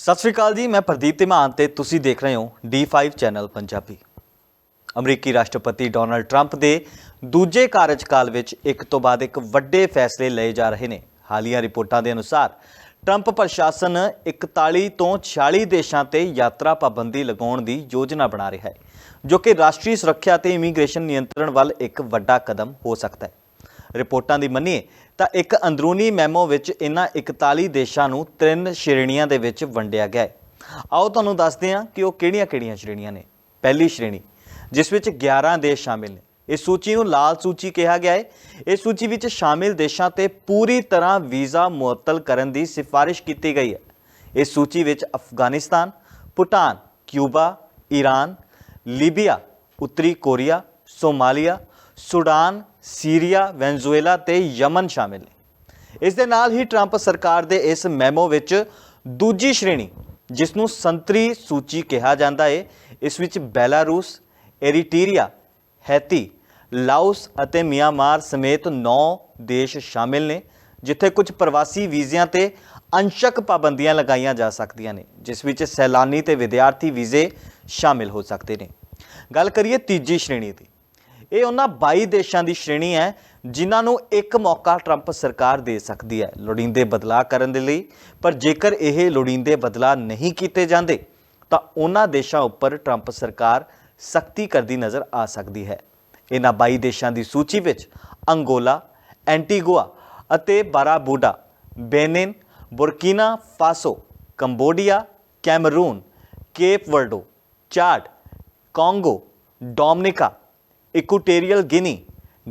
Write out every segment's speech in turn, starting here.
ਸਤਿ ਸ਼੍ਰੀ ਅਕਾਲ ਜੀ, ਮੈਂ ਪ੍ਰਦੀਪ ਧੀਮਾਨ ਤੇ ਤੁਸੀਂ ਦੇਖ ਰਹੇ ਹੋ D5 ਚੈਨਲ ਪੰਜਾਬੀ। ਅਮਰੀਕੀ ਰਾਸ਼ਟਰਪਤੀ ਡੋਨਲਡ ਟਰੰਪ ਦੇ ਦੂਜੇ ਕਾਰਜਕਾਲ ਵਿੱਚ ਇੱਕ ਤੋਂ ਬਾਅਦ ਇੱਕ ਵੱਡੇ ਫੈਸਲੇ ਲਏ ਜਾ ਰਹੇ ਨੇ। ਹਾਲੀਆ ਰਿਪੋਰਟਾਂ ਦੇ ਅਨੁਸਾਰ, ਟਰੰਪ ਪ੍ਰਸ਼ਾਸਨ 41 ਤੋਂ 46 ਦੇਸ਼ਾਂ ਤੇ ਯਾਤਰਾ ਪਾਬੰਦੀ ਲਗਾਉਣ ਦੀ ਯੋਜਨਾ ਬਣਾ ਰਿਹਾ ਹੈ, ਜੋ ਕਿ ਰਾਸ਼ਟਰੀ ਸੁਰੱਖਿਆ ਤੇ ਇਮੀਗ੍ਰੇਸ਼ਨ ਨਿਯੰਤਰਣ ਵੱਲ ਇੱਕ ਵੱਡਾ ਕਦਮ ਹੋ ਸਕਦਾ ਹੈ। ਰਿਪੋਰਟਾਂ ਦੀ ਮੰਨੀਏ, ਤਾਂ ਇੱਕ ਅੰਦਰੂਨੀ ਮੈਮੋ ਵਿੱਚ ਇਹਨਾਂ 41 ਦੇਸ਼ਾਂ ਨੂੰ ਤਿੰਨ ਸ਼੍ਰੇਣੀਆਂ ਦੇ ਵਿੱਚ ਵੰਡਿਆ ਗਿਆ ਹੈ। ਆਓ ਤੁਹਾਨੂੰ ਦੱਸਦੇ ਹਾਂ ਕਿ ਉਹ ਕਿਹੜੀਆਂ-ਕਿਹੜੀਆਂ ਸ਼੍ਰੇਣੀਆਂ ਨੇ। ਪਹਿਲੀ ਸ਼੍ਰੇਣੀ, ਜਿਸ ਵਿੱਚ 11 ਦੇਸ਼ ਸ਼ਾਮਿਲ ਨੇ। ਇਸ ਸੂਚੀ ਨੂੰ ਲਾਲ ਸੂਚੀ ਕਿਹਾ ਗਿਆ ਹੈ। ਇਸ ਸੂਚੀ ਵਿੱਚ ਸ਼ਾਮਿਲ ਦੇਸ਼ਾਂ ਤੇ ਪੂਰੀ ਤਰ੍ਹਾਂ ਵੀਜ਼ਾ ਮੁਅੱਤਲ ਕਰਨ ਦੀ ਸਿਫਾਰਿਸ਼ ਕੀਤੀ ਗਈ ਹੈ। ਇਸ ਸੂਚੀ ਵਿੱਚ Afghanistan, Bhutan, Cuba, Iran, Libya, ਉੱਤਰੀ Korea, Somalia Sudan, Syria, Venezuela ਤੇ ਯਮਨ ਸ਼ਾਮਿਲ ਨੇ। ਇਸ ਦੇ ਨਾਲ ਹੀ ਟਰੰਪ ਸਰਕਾਰ ਦੇ ਇਸ ਮੈਮੋ ਵਿੱਚ ਦੂਜੀ ਸ਼੍ਰੇਣੀ ਜਿਸ ਨੂੰ ਸੰਤਰੀ ਸੂਚੀ ਕਿਹਾ ਜਾਂਦਾ ਹੈ ਇਸ ਵਿੱਚ ਬੈਲਾਰੂਸ ਐਰੀਟਰੀਆ ਹੈਤੀ, ਲਾਓਸ ਅਤੇ ਮਿਆਂਮਾਰ ਸਮੇਤ 9 ਦੇਸ਼ ਸ਼ਾਮਿਲ ਨੇ, ਜਿੱਥੇ ਕੁਝ ਪ੍ਰਵਾਸੀ ਵੀਜ਼ਿਆਂ ਤੇ ਅੰਸ਼ਕ ਪਾਬੰਦੀਆਂ ਲਗਾਈਆਂ ਜਾ ਸਕਦੀਆਂ ਨੇ, ਜਿਸ ਵਿੱਚ ਸੈਲਾਨੀ ਤੇ ਵਿਦਿਆਰਥੀ ਵੀਜ਼ੇ ਸ਼ਾਮਿਲ ਹੋ ਸਕਦੇ ਨੇ। ਗੱਲ ਕਰੀਏ ਤੀਜੀ ਸ਼੍ਰੇਣੀ ਦੀ। ਇਹ ਉਹਨਾਂ 22 ਦੇਸ਼ਾਂ ਦੀ ਸ਼੍ਰੇਣੀ ਹੈ, ਜਿਨ੍ਹਾਂ ਨੂੰ ਇੱਕ ਮੌਕਾ ਟਰੰਪ ਸਰਕਾਰ ਦੇ ਸਕਦੀ ਹੈ ਲੋੜੀਂਦੇ ਬਦਲਾਅ ਕਰਨ ਦੇ ਲਈ। ਪਰ ਜੇਕਰ ਇਹ ਲੋੜੀਂਦੇ ਬਦਲਾਅ ਨਹੀਂ ਕੀਤੇ ਜਾਂਦੇ, ਤਾਂ ਉਹਨਾਂ ਦੇਸ਼ਾਂ ਉੱਪਰ ਟਰੰਪ ਸਰਕਾਰ ਸਖਤੀ ਕਰਦੀ ਨਜ਼ਰ ਆ ਸਕਦੀ ਹੈ। ਇਹਨਾਂ 22 ਦੇਸ਼ਾਂ ਦੀ ਸੂਚੀ ਵਿੱਚ ਅੰਗੋਲਾ, ਐਂਟੀਗੁਆ ਅਤੇ Barbuda, Benin, Burkina Faso, Cambodia, Cameroon, Cape Verde Chad, Congo, Dominica Equatorial Guinea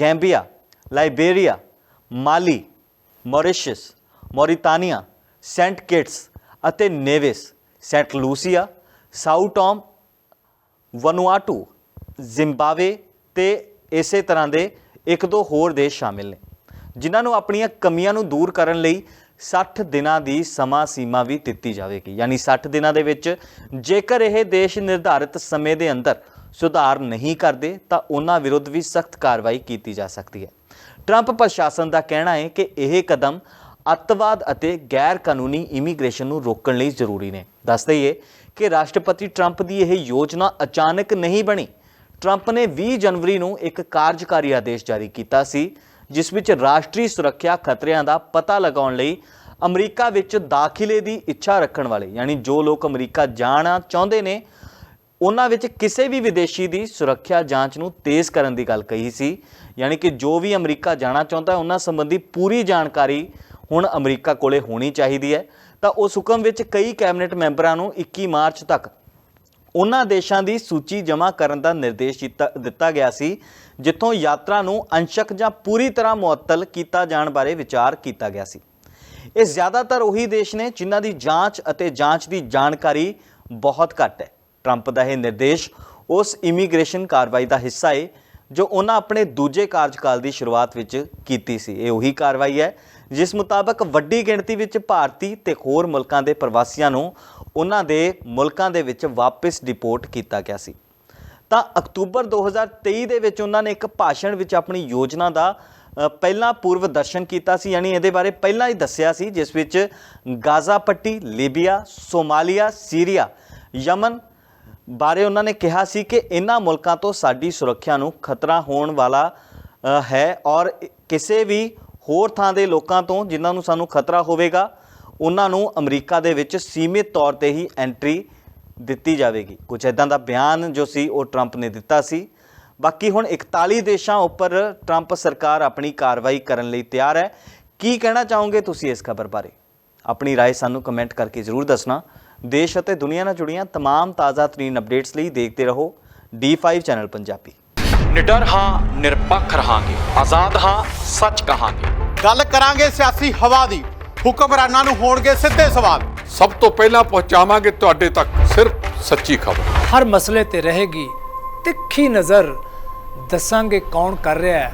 Gambia Liberia Mali Mauritius Mauritania Saint Kitts ਅਤੇ Nevis Saint Lucia Sao Tome Vanuatu Zimbabwe ਤੇ ਇਸੇ ਤਰ੍ਹਾਂ ਦੇ ਇੱਕ ਦੋ ਹੋਰ ਦੇਸ਼ ਸ਼ਾਮਿਲ ਨੇ, ਜਿਨ੍ਹਾਂ ਨੂੰ ਆਪਣੀਆਂ ਕਮੀਆਂ ਨੂੰ ਦੂਰ ਕਰਨ ਲਈ 60 ਦਿਨਾਂ ਦੀ ਸਮਾਂ ਸੀਮਾ ਵੀ ਦਿੱਤੀ ਜਾਵੇਗੀ। ਯਾਨੀ 60 ਦਿਨਾਂ ਦੇ ਵਿੱਚ ਜੇਕਰ ਇਹ ਦੇਸ਼ ਨਿਰਧਾਰਿਤ ਸਮੇਂ ਦੇ ਅੰਦਰ ਸੁਧਾਰ ਨਹੀਂ ਕਰਦੇ, ਤਾਂ ਉਹਨਾਂ ਵਿਰੁੱਧ ਵੀ ਸਖਤ ਕਾਰਵਾਈ ਕੀਤੀ ਜਾ ਸਕਦੀ ਹੈ। ਟਰੰਪ ਪ੍ਰਸ਼ਾਸਨ ਦਾ ਕਹਿਣਾ ਹੈ ਕਿ ਇਹ ਕਦਮ ਅੱਤਵਾਦ ਅਤੇ ਗੈਰ ਕਾਨੂੰਨੀ ਇਮੀਗ੍ਰੇਸ਼ਨ ਨੂੰ ਰੋਕਣ ਲਈ ਜ਼ਰੂਰੀ ਨੇ। ਦੱਸ ਦਈਏ ਕਿ ਰਾਸ਼ਟਰਪਤੀ ਟਰੰਪ ਦੀ ਇਹ ਯੋਜਨਾ ਅਚਾਨਕ ਨਹੀਂ ਬਣੀ। ਟਰੰਪ ਨੇ 20 ਜਨਵਰੀ ਨੂੰ ਇੱਕ ਕਾਰਜਕਾਰੀ ਆਦੇਸ਼ ਜਾਰੀ ਕੀਤਾ ਸੀ, ਜਿਸ ਵਿੱਚ ਰਾਸ਼ਟਰੀ ਸੁਰੱਖਿਆ ਖਤਰਿਆਂ ਦਾ ਪਤਾ ਲਗਾਉਣ ਲਈ ਅਮਰੀਕਾ ਵਿੱਚ ਦਾਖਲੇ ਦੀ ਇੱਛਾ ਰੱਖਣ ਵਾਲੇ, ਯਾਨੀ ਜੋ ਲੋਕ ਅਮਰੀਕਾ ਜਾਣਾ ਚਾਹੁੰਦੇ ਨੇ ਉਹਨਾਂ ਵਿੱਚ ਕਿਸੇ ਵੀ ਵਿਦੇਸ਼ੀ ਦੀ ਸੁਰੱਖਿਆ ਜਾਂਚ ਨੂੰ ਤੇਜ਼ ਕਰਨ ਦੀ ਗੱਲ ਕਹੀ ਸੀ। ਯਾਨੀ ਕਿ ਜੋ ਵੀ ਅਮਰੀਕਾ ਜਾਣਾ ਚਾਹੁੰਦਾ ਹੈ, ਉਹਨਾਂ ਸੰਬੰਧੀ ਪੂਰੀ ਜਾਣਕਾਰੀ ਹੁਣ ਅਮਰੀਕਾ ਕੋਲੇ ਹੋਣੀ ਚਾਹੀਦੀ ਹੈ। ਤਾਂ ਉਸ ਹੁਕਮ ਵਿੱਚ ਕਈ ਕੈਬਨਿਟ ਮੈਂਬਰਾਂ ਨੂੰ 21 ਮਾਰਚ ਤੱਕ ਉਹਨਾਂ ਦੇਸ਼ਾਂ ਦੀ ਸੂਚੀ ਜਮ੍ਹਾਂ ਕਰਨ ਦਾ ਨਿਰਦੇਸ਼ ਦਿੱਤਾ- ਦਿੱਤਾ ਗਿਆ ਸੀ, ਜਿੱਥੋਂ ਯਾਤਰਾ ਨੂੰ ਅੰਸ਼ਕ ਜਾਂ ਪੂਰੀ ਤਰ੍ਹਾਂ ਮੁਅੱਤਲ ਕੀਤਾ ਜਾਣ ਬਾਰੇ ਵਿਚਾਰ ਕੀਤਾ ਗਿਆ ਸੀ। ਇਹ ਜ਼ਿਆਦਾਤਰ ਉਹੀ ਦੇਸ਼ ਨੇ ਜਿਨ੍ਹਾਂ ਦੀ ਜਾਂਚ ਅਤੇ ਜਾਂਚ ਦੀ ਜਾਣਕਾਰੀ ਬਹੁਤ ਘੱਟ ਹੈ। ਟਰੰਪ ਦਾ ਇਹ ਨਿਰਦੇਸ਼ ਉਸ ਇਮੀਗ੍ਰੇਸ਼ਨ ਕਾਰਵਾਈ ਦਾ ਹਿੱਸਾ ਹੈ ਜੋ ਉਹਨਾਂ ਆਪਣੇ ਦੂਜੇ ਕਾਰਜਕਾਲ ਦੀ ਸ਼ੁਰੂਆਤ ਵਿੱਚ ਕੀਤੀ ਸੀ। ਇਹ ਉਹੀ ਕਾਰਵਾਈ ਹੈ ਜਿਸ ਮੁਤਾਬਕ ਵੱਡੀ ਗਿਣਤੀ ਵਿੱਚ ਭਾਰਤੀ ਤੇ ਹੋਰ ਮੁਲਕਾਂ ਦੇ ਪ੍ਰਵਾਸੀਆਂ ਨੂੰ ਉਹਨਾਂ ਦੇ ਮੁਲਕਾਂ ਦੇ ਵਿੱਚ ਵਾਪਸ ਡਿਪੋਰਟ ਕੀਤਾ ਗਿਆ ਸੀ। ਤਾਂ ਅਕਤੂਬਰ 2023 ਦੇ ਵਿੱਚ ਉਹਨਾਂ ਨੇ ਇੱਕ ਭਾਸ਼ਣ ਵਿੱਚ ਆਪਣੀ ਯੋਜਨਾ ਦਾ ਅ, ਪਹਿਲਾਂ ਪੂਰਵ ਦਰਸ਼ਨ ਕੀਤਾ ਸੀ ਯਾਨੀ ਇਹਦੇ ਬਾਰੇ ਪਹਿਲਾਂ ਹੀ ਦੱਸਿਆ ਸੀ ਜਿਸ ਵਿੱਚ ਗਾਜ਼ਾ ਪੱਟੀ ਲੀਬੀਆ ਸੋਮਾਲੀਆ ਸੀਰੀਆ ਯਮਨ ਬਾਰੇ ਉਹਨਾਂ ਨੇ ਕਿਹਾ ਸੀ ਕਿ ਇਹਨਾਂ ਮੁਲਕਾਂ ਤੋਂ ਸਾਡੀ ਸੁਰੱਖਿਆ ਨੂੰ ਖਤਰਾ ਹੋਣ ਵਾਲਾ ਅ, ਹੈ ਔਰ ਕਿਸੇ ਵੀ ਹੋਰ ਥਾਂ ਦੇ ਲੋਕਾਂ ਤੋਂ ਜਿਨ੍ਹਾਂ ਨੂੰ ਸਾਨੂੰ ਖਤਰਾ ਹੋਵੇਗਾ ਉਹਨਾਂ ਨੂੰ ਅਮਰੀਕਾ ਦੇ ਵਿੱਚ ਸੀਮਿਤ ਤੌਰ ਤੇ ਹੀ ਐਂਟਰੀ ਦਿੱਤੀ ਜਾਵੇਗੀ ਕੁਝ ਇਦਾਂ ਦਾ ਬਿਆਨ ਜੋ ਸੀ ਉਹ ਟਰੰਪ ਨੇ ਦਿੱਤਾ ਸੀ ਬਾਕੀ ਹੁਣ 41 ਦੇਸ਼ਾਂ ਉੱਪਰ ਟਰੰਪ ਸਰਕਾਰ ਆਪਣੀ ਕਾਰਵਾਈ ਕਰਨ ਲਈ ਤਿਆਰ ਹੈ ਕੀ ਕਹਿਣਾ ਚਾਹੋਗੇ ਤੁਸੀਂ ਇਸ ਖਬਰ ਬਾਰੇ ਆਪਣੀ رائے ਸਾਨੂੰ ਕਮੈਂਟ ਕਰਕੇ ਜ਼ਰੂਰ ਦੱਸਣਾ ਦੇਸ਼ ਅਤੇ ਦੁਨੀਆ ਨਾਲ ਜੁੜੀਆਂ तमाम ਤਾਜ਼ਾ ਤਰੀਨ ਅਪਡੇਟਸ ਲਈ ਦੇਖਦੇ ਰਹੋ D5 ਚੈਨਲ ਪੰਜਾਬੀ ਨਿਡਰ ਹਾਂ ਨਿਰਪੱਖ ਰਹਾਂਗੇ ਆਜ਼ਾਦ ਹਾਂ ਸੱਚ ਕਹਾਂਗੇ ਗੱਲ ਕਰਾਂਗੇ ਸਿਆਸੀ ਹਵਾ ਦੀ ਹੁਕਮਰਾਨਾਂ ਨੂੰ ਹੋਣਗੇ ਸਿੱਧੇ ਸਵਾਲ ਸਭ ਤੋਂ ਪਹਿਲਾਂ ਪਹੁੰਚਾਵਾਂਗੇ ਤੁਹਾਡੇ ਤੱਕ ਸਿਰਫ ਸੱਚੀ ਖਬਰ ਹਰ ਮਸਲੇ ਤੇ ਰਹੇਗੀ ਤਿੱਖੀ ਨਜ਼ਰ ਦੱਸਾਂਗੇ ਕੌਣ ਕਰ ਰਿਹਾ ਹੈ